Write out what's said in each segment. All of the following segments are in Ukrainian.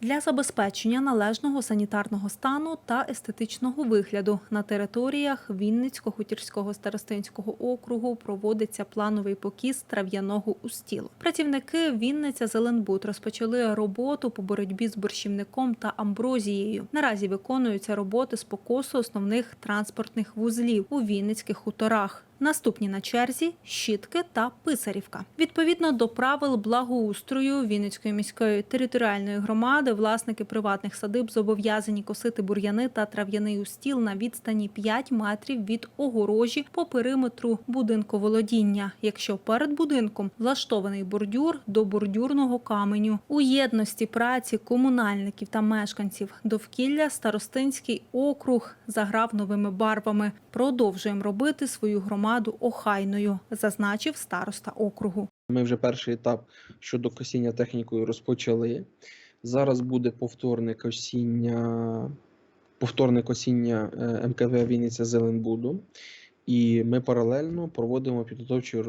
для забезпечення належного санітарного стану та естетичного вигляду на територіях Вінницько-Хутірського старостинського округу проводиться плановий покіс трав'яного устілу. Працівники Вінниця Зеленбуд розпочали роботу по боротьбі з борщівником та амброзією. Наразі виконуються роботи з покосу основних транспортних вузлів у Вінницьких хуторах. Наступні на черзі щітки та писарівка. Відповідно до правил благоустрою Вінницької міської територіальної громади, власники приватних садиб зобов'язані косити бур'яни та трав'яний устіл на відстані 5 метрів від огорожі по периметру будинку володіння, якщо перед будинком влаштований бордюр до бордюрного каменю. У єдності праці комунальників та мешканців довкілля Старостинський округ заграв новими барвами. Продовжуємо робити свою громаду охайною, зазначив староста округу. Ми вже перший етап щодо косіння технікою розпочали. Зараз буде повторне косіння, повторне косіння е, МКВ Вінниця Зеленбуду. І ми паралельно проводимо підготовчі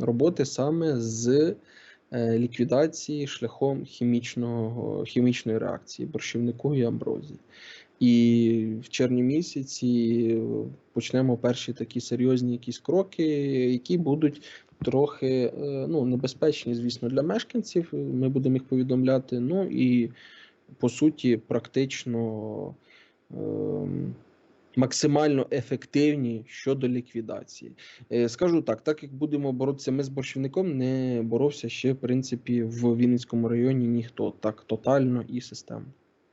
роботи саме з ліквідації шляхом хімічного, хімічної реакції борщівнику і амброзії. І в червні місяці почнемо перші такі серйозні якісь кроки, які будуть трохи е, ну, небезпечні, звісно, для мешканців. Ми будемо їх повідомляти. Ну і по суті, практично ем, максимально ефективні щодо ліквідації. Е, Скажу так, так як будемо боротися ми з борщівником, не боровся ще в принципі в Вінницькому районі ніхто так тотально і системно.